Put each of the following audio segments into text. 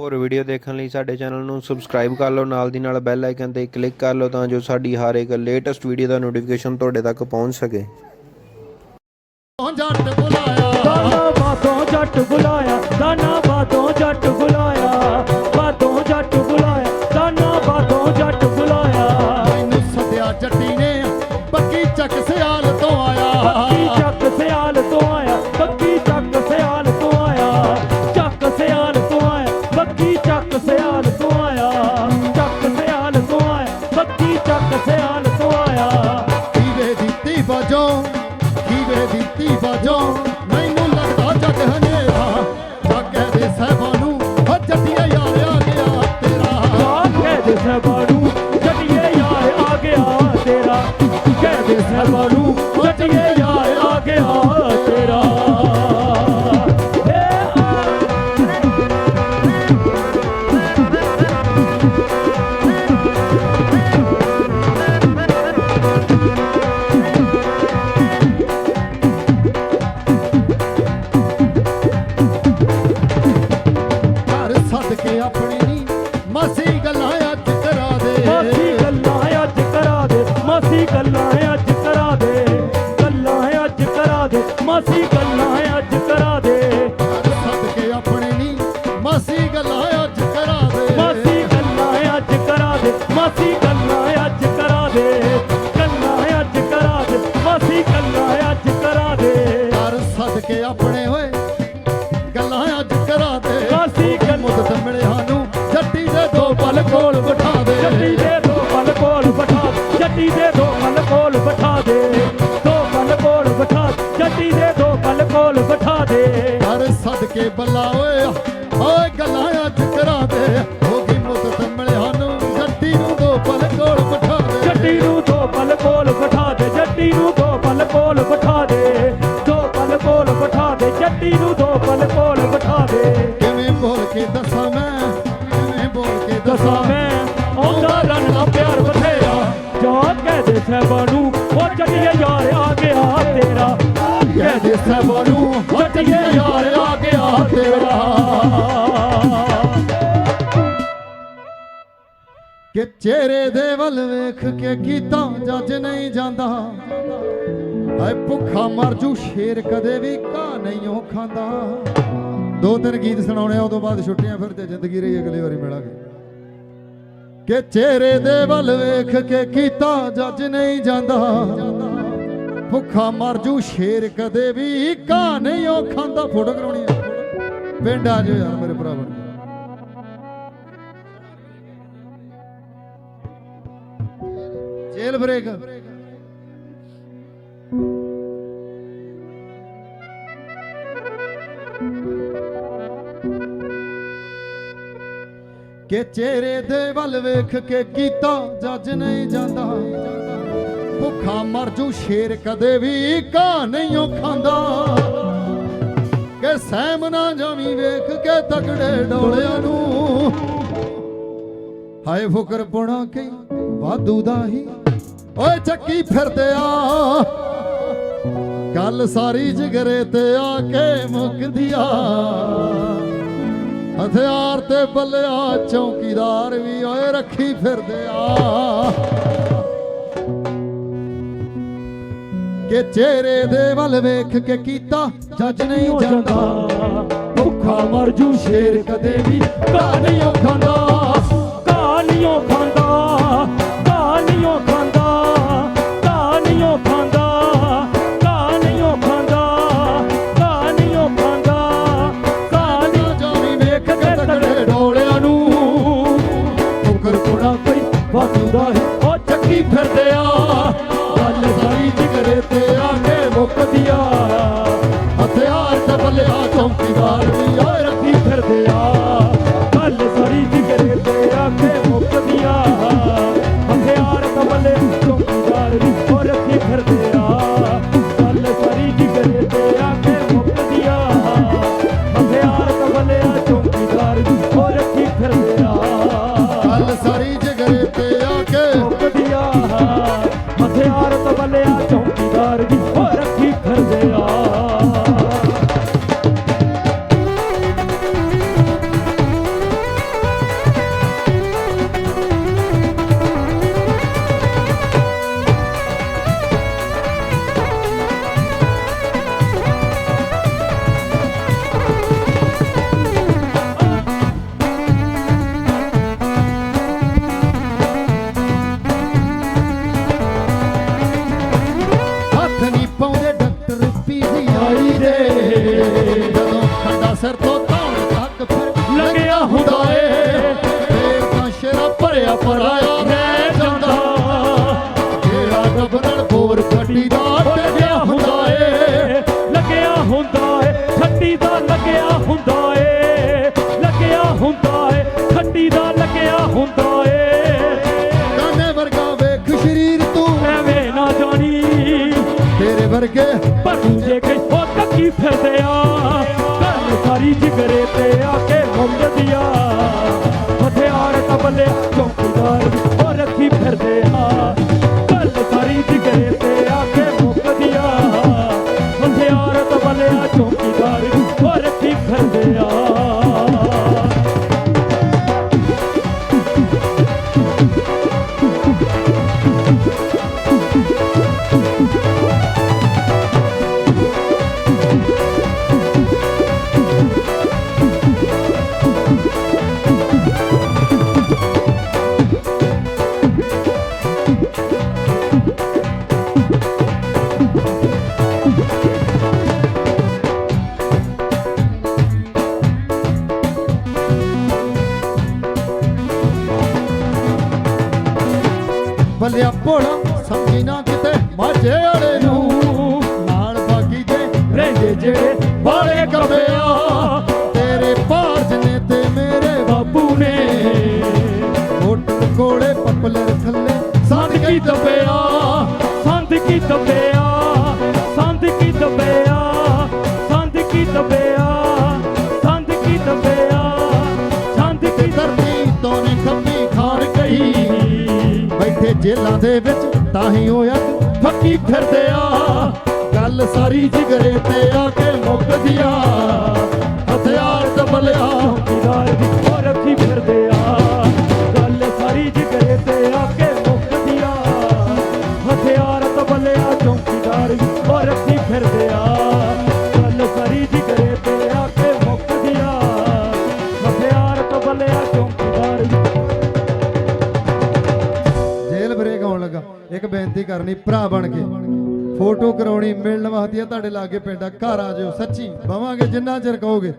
ਹੋਰ ਵੀਡੀਓ ਦੇਖਣ ਲਈ ਸਾਡੇ ਚੈਨਲ ਨੂੰ ਸਬਸਕ੍ਰਾਈਬ ਕਰ ਲਓ ਨਾਲ ਦੀ ਨਾਲ ਬੈਲ ਆਈਕਨ ਤੇ ਕਲਿੱਕ ਕਰ ਲਓ ਤਾਂ ਜੋ ਸਾਡੀ ਹਰ ਇੱਕ ਲੇਟੈਸਟ ਵੀਡੀਓ ਦਾ ਨੋਟੀਫਿਕੇਸ਼ਨ ਤੁਹਾਡੇ ਤੱਕ ਪਹੁੰਚ ਸਕੇ। ਜੱਟ ਬੁਲਾਇਆ? ਦਾਨਾ ਬਾਤੋਂ ਜੱਟ ਬੁਲਾਇਆ ਦਾਨਾ ਬਾਤੋਂ ਜੱਟ ਬੁਲਾਇਆ ਬਾਤੋਂ ਜੱਟ ਬੁਲਾਇਆ ਦਾਨਾ ਬਾਤੋਂ ਜੱਟ ਬੁਲਾਇਆ। ਮੈਨੂੰ ਸੱਦਿਆ ਜੱਟੀ ਨੇ ਬੱਕੀ ਚੱਕ ਸਿਆਲ ਤੋਂ ਆਇਆ। ਅੱਜ ਕਰਾ ਦੇ। ਆਪਣੇ ਮਾਸੀ ਗੱਲਾਂ ਅੱਜ ਕਰਾ ਦੇ। ਮਾਸੀ ਗੱਲਾਂ ਅੱਜ ਕਰਾ ਦੇ। ਮਾਸੀ ਗੱਲਾਂ ਅੱਜ ਕਰਾ ਦੇ। ਗੱਲਾਂ ਅੱਜ ਕਰਾ ਦੇ। ਮਾਸੀ ਗੱਲਾਂ ਅੱਜ ਕਰਾ ਦੇ। ਘਰ ਸੱਦ ਕੇ ਆਪਣੇ ਹੋਏ ਗੱਲਾਂ ਅੱਜ ਕਰਾ ਦੇ। ਮਾਸੀ ਮੁੱਦਤ ਮਿਲਿਆ ਨੂੰ ਜੱਟੀ ਦੇ ਦੋ ਪਲ ਕੋਲ ਬਿਠਾ ਦੇ। ਜੱਟੀ ਦੇ ਦੋ ਪਲ ਕੋਲ ਬਿਠਾ ਜੱਟੀ ਦੇ ਕੇ ਬੱਲਾ ਓਏ ਓਏ ਗੱਲਾਂ ਅੱਜ ਕਰਾ ਦੇ। ਹੋ ਗਈ ਮੁੱਦਤ ਮਿਲਿਆ ਨੂੰ ਜੱਟੀ ਨੂੰ ਦੋ ਪਲ ਕੋਲ ਬਿਠਾ ਦੇ। ਜੱਟੀ ਨੂੰ ਦੋ ਪਲ ਕੋਲ ਬਿਠਾ ਦੇ ਜੱਟੀ ਨੂੰ ਦੋ ਪਲ ਕੋਲ ਬਿਠਾ ਦੇ। ਦੋ ਪਲ ਕੋਲ ਬਿਠਾ ਦੇ ਜੱਟੀ ਨੂੰ ਦੋ ਪਲ ਕੋਲ ਬਿਠਾ ਦੇ। ਕਿਵੇਂ ਬੋਲ ਕੇ ਦੱਸਾਂ ਕਿ ਚਿਹਰੇ ਦੇ ਵੱਲ ਵੇਖ ਕੇ ਕੀਤਾ ਜੱਜ ਨਹੀਂ ਜਾਂਦਾ। ਹਾਏ, ਭੁੱਖਾ ਮਰ ਜੂ ਸ਼ੇਰ, ਕਦੇ ਵੀ ਘਾਹ ਨਹੀਂ ਉਹ ਖਾਂਦਾ। ਦੋ ਤਿੰਨ ਗੀਤ ਸੁਣਾਉਣੇ ਆ, ਉਦੋਂ ਬਾਅਦ ਛੁੱਟੀਆਂ ਫਿਰ ਤੇ ਜ਼ਿੰਦਗੀ ਰਹੀ, ਅਗਲੀ ਵਾਰੀ ਮਿਲਾਂਗੇ। ਕਿ ਚਿਹਰੇ ਦੇ ਵੱਲ ਵੇਖ ਕੇ ਕੀਤਾ ਜੱਜ ਨਹੀਂ ਜਾਂਦਾ। ਭੁੱਖਾ ਮਰ ਜੂ ਸ਼ੇਰ, ਕਦੇ ਵੀ ਘਾਹ ਨਹੀਂ ਉਹ ਖਾਂਦਾ। ਫੋਟੋ ਕਰਾਉਣੀ ਆ। ਪਿੰਡ ਆ ਜਾਓ ਯਾਰ ਮੇਰੇ ਭਰਾ ਬਣ ਕੇ ਬ੍ਰੇਕ ਕਿ ਚਿਹਰੇ ਦੇ ਵੱਲ ਵੇਖ ਕੇ ਕੀਤਾ ਜੱਜ ਨਹੀਂ ਜਾਂਦਾ। ਭੁੱਖਾ ਮਰ ਜੂ ਸ਼ੇਰ ਕਦੇ ਵੀ ਘਾਹ ਨਹੀਂ ਉਹ ਖਾਂਦਾ। ਕਿ ਸਹਿਮ ਨਾ ਜਾਵੀਂ ਵੇਖ ਕੇ ਤਕੜੇ ਡੋਲਿਆਂ ਨੂੰ। ਹਾਏ ਫੁਕਰ ਪੁਣਾ ਕੇ ਵਾਧੂ ਦਾ ਹੀ। ਓਏ ਚੱਕੀ ਫਿਰਦੇ ਆ। ਗੱਲ ਸਾਰੀ ਜਿਗਰੇ ਤੇ ਆ ਕੇ ਮੁੱਕਦੀ ਆ। ਹਥਿਆਰ ਤੇ ਬੱਲਿਆ ਚੌਕੀਦਾਰ ਵੀ ਓਏ ਰੱਖੀ ਫਿਰਦੇ ਆ। ਕਿ ਚਿਹਰੇ ਦੇ ਵੱਲ ਵੇਖ ਕੇ ਕੀਤਾ ਜੱਜ ਨਹੀਂ ਜਾਂਦਾ। ਭੁੱਖਾ ਮਰ ਜੂ ਸ਼ੇਰ ਕਦੇ ਵੀ ਘਾਹ ਨਹੀਂ ਉਹ ਕੋਈ ਵਾਧੂ ਦਾ ਹੀ। ਉਹ ਚੱਕੀ ਫਿਰਦੇ ਸਿਰ ਤੋਂ ਧੌਣ ਤੱਕ ਫਿਰ ਲੰਘਿਆ ਹੁੰਦਾ ਏ। ਤੇ ਕਾਸ਼ਰਾ ਭਰਿਆ ਪਰਾਇਆ ਰਹਿ ਜਾਂਦਾ। ਜਿਹੜਾ ਗਬਨਣ ਬੋਰ ਫੱਟੀ ਦਾ ਲੱਗਿਆ ਹੁੰਦਾ ਏ। ਲੱਗਿਆ ਹੁੰਦਾ ਏ। ਫੱਟੀ ਦਾ ਲੱਗਿਆ ਹੁੰਦਾ ਏ। ਲੱਗਿਆ ਹੁੰਦਾ ਏ। ਫੱਟੀ ਦਾ ਲੱਗਿਆ ਹੁੰਦਾ ਏ। ਕਾਨੇ ਵਰਗਾ ਵੇਖ ਸ਼ਰੀਰ ਤੂੰ। ਐਵੇਂ ਨਾ ਜਾਣੀ। ਤੇਰੇ ਵਰਗੇ ਪਰ ਦੂਜੇ ਹੋ ਤੱਕੀ ਫਿਰਦੇ ਆ। ਗੱਲ ਸਾਰੀ ਜਿਗਰੇ ਤੇ ਆ ਕੇ ਮੁੰਦਦੀ ਆ ਹਥਿਆਰ ਕਬਲੇ ਚੌਕੀਦਾਰ ਉਹ ਰੱਖੀ ਫਿਰਦੇ ਆ। ਬੱਲਿਆ ਭੋਲਾ, ਸਮਝੀ ਨਾ ਕਿਤੇ ਮਾਝੇ ਵਾਲੇ ਨੂੰ। ਨਾਲ ਬਾਗੀ ਦੇ ਰਹਿੰਦੇ ਜਿਹੜੇ ਬਾਲੇ ਗੱਬਿਆ ਤੇਰੇ ਭਾਰ ਨੇ ਤੇ ਮੇਰੇ ਬਾਪੂ ਨੇ। ਹੋਟਲ ਕੋਲੇ ਪਪਲਰ ਥੱਲੇ ਸੰਦ ਕੀ ਦੱਬਿਆ ਸੰਦ ਕੀ ਦੱਬਿਆ। ਜੇਲਾਂ ਦੇ ਵਿੱਚ ਤਾਂ ਹੀ ਹੋਇਆ ਫੱਕੀ ਫਿਰਦੇ ਆ। ਗੱਲ ਸਾਰੀ ਜਿਗਰੇ ਤੇ ਆ ਕੇ ਮੁੱਕਦੀ ਆ। ਹਥਿਆਰ ਦਬਲਿਆ। ਕਿਦਾਰ ਦੀ ਉਹ ਬਣ ਕੇ ਫੋਟੋ ਕਰਾਉਣੀ, ਮਿਲਣ ਵਾਸਤੇ ਤੁਹਾਡੇ ਲਾਗੇ ਪਿੰਡ ਆ। ਘਰ ਆ ਜਾਓ ਸੱਚੀ ਬਵਾਂਗੇ, ਜਿੰਨਾ ਚਿਰ ਕਹੋਗੇ।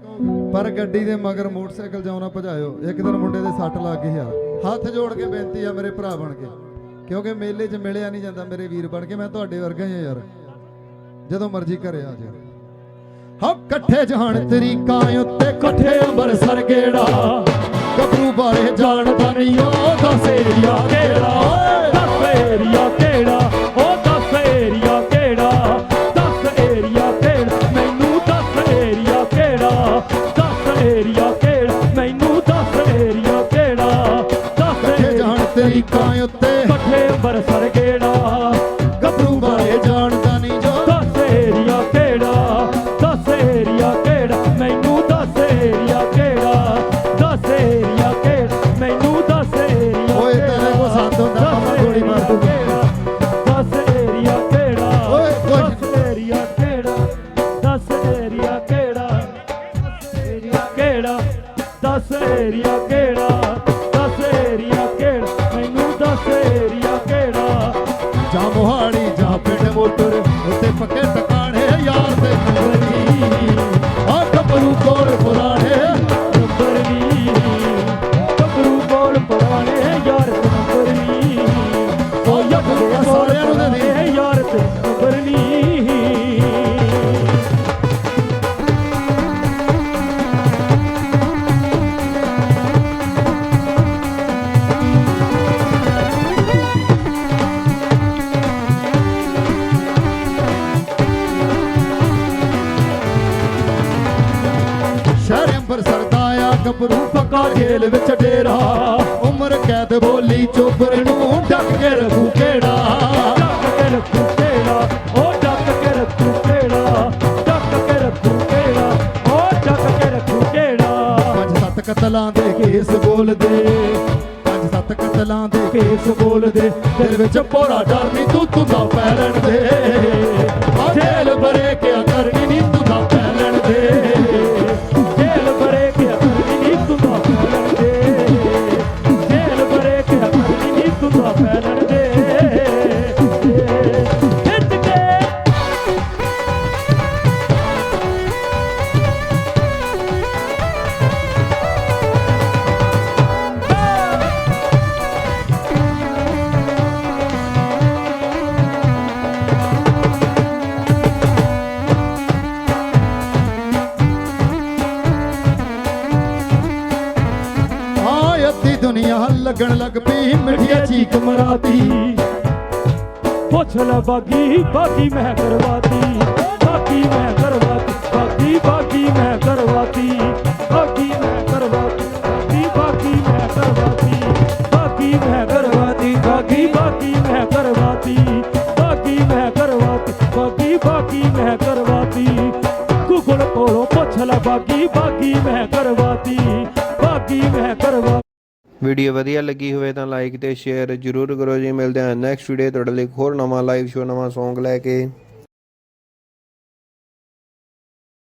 ਪਰ ਗੱਡੀ ਦੇ ਮਗਰ ਮੋਟਰਸਾਈਕਲ ਜਾਉਣਾ ਭਜਾਇਓ। ਇੱਕ ਦਿਨ ਮੁੰਡੇ ਦੇ ਸੱਟ ਲੱਗ ਗਈ ਯਾਰ ਹੱਥ ਜੋੜ ਕੇ ਬੇਨਤੀ ਆ, ਮੇਰੇ ਭਰਾ ਬਣ ਕੇ। ਕਿਉਂਕਿ ਮੇਲੇ 'ਚ ਮਿਲਿਆ ਨਹੀਂ ਜਾਂਦਾ ਮੇਰੇ ਵੀਰ ਬਣ ਕੇ। ਮੈਂ ਤੁਹਾਡੇ ਵਰਗਾ ਹੀ ਆ ਯਾਰ। ਜਦੋਂ ਮਰਜ਼ੀ ਘਰੇ ਆ ਜਾਓ ਹਾਂ ਇਕੱਠੇ ਜਹਾਨ ਤਰੀਕਾਂ ਉੱਤੇ ਇਕੱਠੇ ਅੰਬਰਸਰ ਗੇੜਾ। ਗੱਭਰੂ ਬਾਰੇ ਜਾਣਦਾ ਨਹੀਂ ਉਹ ਦੱਸ ਏਰੀਆ ਅੰਬਰਸਰ ਕਿਹੜਾ ਗੱਭਰੂ ਬਾਰੇ ਜਾਣਦਾ ਨਹੀਂ ਜੋ ਦੱਸ ਏਰੀਆ ਕਿਹੜਾ ਦੱਸ ਏਰੀਆ ਕਿਹੜਾ ਮੈਨੂੰ ਦੱਸ ਏਰੀਆ ਕਿਹੜਾ ਦੱਸ ਏਰੀਆ ਕਿਹੜਾ ਮੈਨੂੰ ਦੱਸ ਏਰੀਆ ਓਏ ਤੇਰੇ ਕੋ ਸੰਦ ਹੁੰਦਾ ਮਾਮਾ ਗੋਲੀ ਮਾਰ ਦੱਸ ਏਰੀਆ ਕਿਹੜਾ ਓਏ ਕੁਛ ਦੱਸ ਏਰੀਆ ਕਿਹੜਾ ਦੱਸ ਏਰੀਆ ਕਿਹੜਾ ਏਰੀਆ ਕਿਹੜਾ ਦੱਸ ਏਰੀਆ ਕਿਹੜਾ ਗੱਭਰੂ ਪੱਕਾ ਜੇਲ੍ਹ ਵਿੱਚ ਡੇਰਾ। ਉਮਰ ਕੈਦ ਬੋਲੀ ਚੋਬਰ ਨੂੰ ਡੱਕ ਕੇ ਰੱਖੂ ਕਿਹੜਾ? ਡੱਕ ਕੇ ਰੱਖੂ ਕਿਹੜਾ? ਉਹ ਡੱਕ ਕੇ ਰੱਖੂ ਕਿਹੜਾ? ਡੱਕ ਕੇ ਰੱਖੂ ਕਿਹੜਾ? ਉਹ ਡੱਕ ਕੇ ਰੱਖੂ ਕਿਹੜਾ? ਪੰਜ ਸੱਤ ਕਤਲਾਂ ਦੇ ਕੇਸ ਬੋਲਦੇ। ਪੰਜ ਸੱਤ ਕਤਲਾਂ ਦੇ ਕੇਸ ਬੋਲਦੇ। ਦਿਲ ਵਿੱਚ ਪੋਰਾ ਡਰ ਨਹੀਂ ਤੂੰ ਤੂੰ ਦਾ ਪੈਲਣ ਦੇ। ਆ ਜੇਲ ਬਰੇ ਕਿਆ ਕਰਨੀ ਨਹੀਂ ਤੂੰ ਦਾ ਪੈਲਣ ਦੇ। ਲੱਗਣ ਲੱਗ ਪਈ ਮਿੱਠੀਏ ਚੀਕ ਮਰਾਤੀ ਪੁੱਛ ਲੈ ਬਾਗੀ ਬਾਗੀ ਮੈਂ ਕਰਵਾਤੀ ਬਾਗੀ ਮੈਂ ਕਰਵਾਤੀ ਬਾਗੀ ਬਾਗੀ ਮੈਂ ਕਰਵਾਤੀ ਬਾਗੀ ਮੈਂ ਕਰਵਾਤੀ ਬਾਗੀ ਬਾਗੀ ਮੈਂ ਕਰਵਾਤੀ ਬਾਗੀ ਮੈਂ ਕਰਵਾਤੀ ਬਾਗੀ ਬਾਗੀ ਮੈਂ ਕਰਵਾਤੀ ਬਾਗੀ ਮੈਂ ਕਰਵਾਤੀ ਬਾਗੀ ਬਾਗੀ ਮੈਂ ਕਰਵਾਤੀ ਗੁਗਲ ਕੋਲੋਂ ਪੁੱਛ ਲੈ ਬਾਗੀ ਬਾਗੀ ਮੈਂ ਕਰਵਾਤੀ ਬਾਗੀ ਮੈਂ ਕਰਵਾ ਵੀਡੀਓ ਵਧੀਆ ਲੱਗੀ ਹੋਵੇ ਤਾਂ ਲਾਈਕ ਤੇ ਸ਼ੇਅਰ ਜ਼ਰੂਰ ਕਰੋ ਜੀ। ਮਿਲਦੇ ਹਾਂ ਨੈਕਸਟ ਵੀਡੀਓ ਤੁਹਾਡੇ ਲਈ ਇੱਕ ਹੋਰ ਨਵਾਂ ਲਾਈਵ ਸ਼ੋ ਨਵਾਂ Song ਲੈ ਕੇ।